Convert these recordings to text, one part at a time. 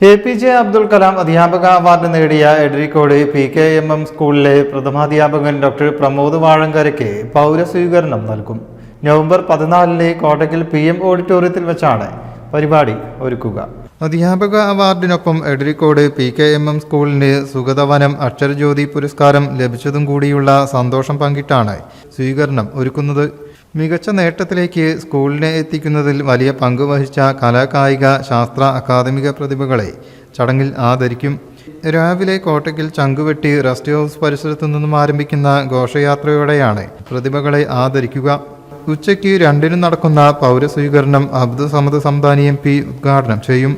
A P J Abdul Kalam അധ്യാപക award നേടിയ Edarikode P K M M സ്കൂളിലെ പ്രഥമാധ്യാപകൻ ഡോക്ടർ പ്രമോദ് വാഴങ്കരയ്ക്ക് പൗരസ്വീകരണം നൽകും. നവംബർ പതിനാലിന് കോട്ടയ്ക്കൽ പി എം ഓഡിറ്റോറിയത്തിൽ വെച്ചാണ് പരിപാടി ഒരുക്കുക. അധ്യാപക അവാർഡിനൊപ്പം Edarikode P K M M സ്കൂളിന് സുഗതവനം അക്ഷരജ്യോതി പുരസ്കാരം ലഭിച്ചതും കൂടിയുള്ള സന്തോഷം പങ്കിട്ടാണ് സ്വീകരണം ഒരുക്കുന്നത്. മികച്ച നേട്ടത്തിലേക്ക് സ്കൂളിനെ എത്തിക്കുന്നതിൽ വലിയ പങ്ക് വഹിച്ച കലാകായിക ശാസ്ത്ര അക്കാദമിക പ്രതിഭകളെ ചടങ്ങിൽ ആദരിക്കും. രാവിലെ കോട്ടയ്ക്കൽ ചങ്കുവെട്ടി റെസ്റ്റ് ഹൗസ് പരിസരത്തു നിന്നും ആരംഭിക്കുന്ന ഘോഷയാത്രയോടെയാണ് പ്രതിഭകളെ ആദരിക്കുക. ഉച്ചയ്ക്ക് രണ്ടിനും നടക്കുന്ന പൗരസ്വീകരണം അബ്ദുൾ സമദ് സംദാനി എം പി ഉദ്ഘാടനം ചെയ്യും.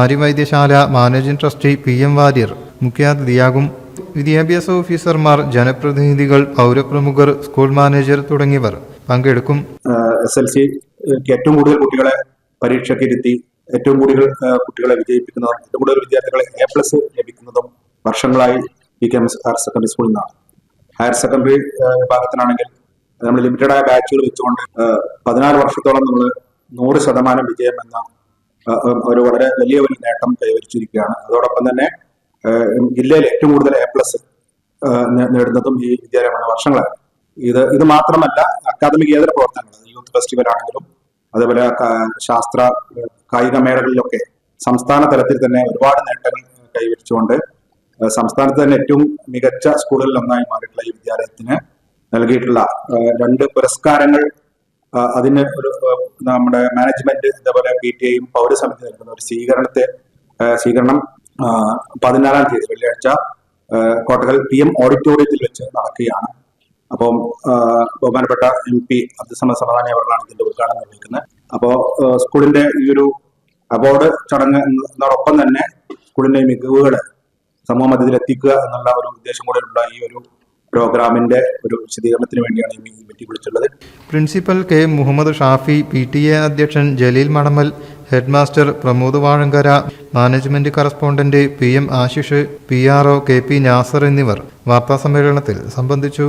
Aryavaidyasala managing trustee P M Warrier മുഖ്യാതിഥിയാകും. വിദ്യാഭ്യാസ ഓഫീസർമാർ ജനപ്രതിനിധികൾ പൗരപ്രമുഖർ സ്കൂൾ മാനേജർ തുടങ്ങിയവർ പങ്കെടുക്കും. എസ് എൽ സി ഏറ്റവും കൂടുതൽ കുട്ടികളെ പരീക്ഷയ്ക്ക് ഇരുത്തി ഏറ്റവും കൂടുതൽ കുട്ടികളെ വിജയിപ്പിക്കുന്നതും ഏറ്റവും കൂടുതൽ വിദ്യാർത്ഥികളെ എ പ്ലസ് ലഭിക്കുന്നതും വർഷങ്ങളായി P K M higher secondary സ്കൂളിൽ നിന്നാണ്. ഹയർ സെക്കൻഡറി വിഭാഗത്തിനാണെങ്കിൽ നമ്മൾ ലിമിറ്റഡ് ആയ ബാച്ചുകൾ വെച്ചുകൊണ്ട് പതിനാല് വർഷത്തോളം നമ്മൾ നൂറ് ശതമാനം വിജയം എന്ന ഒരു വളരെ വലിയ ഒരു നേട്ടം കൈവരിച്ചിരിക്കുകയാണ്. അതോടൊപ്പം തന്നെ ജില്ലയിൽ ഏറ്റവും കൂടുതൽ എ പ്ലസ് നേടുന്നതും ഈ വിദ്യാലയമാണ് വർഷങ്ങളായി. ഇത് ഇത് മാത്രമല്ല അക്കാദമിക് ഏതൊരു പ്രവർത്തനങ്ങൾ യൂത്ത് ഫെസ്റ്റിവൽ ആണെങ്കിലും അതുപോലെ ശാസ്ത്ര കായിക മേളകളിലൊക്കെ സംസ്ഥാന തലത്തിൽ തന്നെ ഒരുപാട് നേട്ടങ്ങൾ കൈവരിച്ചുകൊണ്ട് സംസ്ഥാനത്ത് തന്നെ ഏറ്റവും മികച്ച സ്കൂളുകളിൽ ഒന്നായി മാറിയിട്ടുള്ള ഈ വിദ്യാലയത്തിന് നൽകിയിട്ടുള്ള രണ്ട് പുരസ്കാരങ്ങൾ അതിന് ഒരു നമ്മുടെ മാനേജ്മെന്റ് ഇതേപോലെ പി ടി ഐയും പൗരസമിതി നൽകുന്ന ഒരു സ്വീകരണത്തെ സ്വീകരണം പതിനാലാം തീയതി വെള്ളിയാഴ്ച കോട്ടകൽ പി എം ഓഡിറ്റോറിയത്തിൽ വെച്ച് നടക്കുകയാണ്. അപ്പം ബഹുമാനപ്പെട്ട എം പി അബ്ദുസമ സമാധാനി അവരാണ് ഇതിന്റെ ഉദ്ഘാടനം നിർവഹിക്കുന്നത്. അപ്പോൾ സ്കൂളിന്റെ ഈ ഒരു അവാർഡ് ചടങ്ങ് എന്നതോടൊപ്പം തന്നെ സ്കൂളിന്റെ മികവുകൾ സമൂഹ മധ്യത്തിൽ എത്തിക്കുക എന്നുള്ള ഒരു ഉദ്ദേശം കൂടെയുള്ള ഈ ഒരു പ്രോഗ്രാമിന്റെ ഒരു വിശദീകരണത്തിന് വേണ്ടിയാണ് ഈ meeting വിളിച്ചുള്ളത് principal K Muhammad Shafi P T A അധ്യക്ഷൻ Jaleel Manamal head master Pramod Vazhangara management correspondent P M Ashish P R O K P Nasar എന്നിവർ വാർത്താസമ്മേളനത്തിൽ സംബന്ധിച്ചു.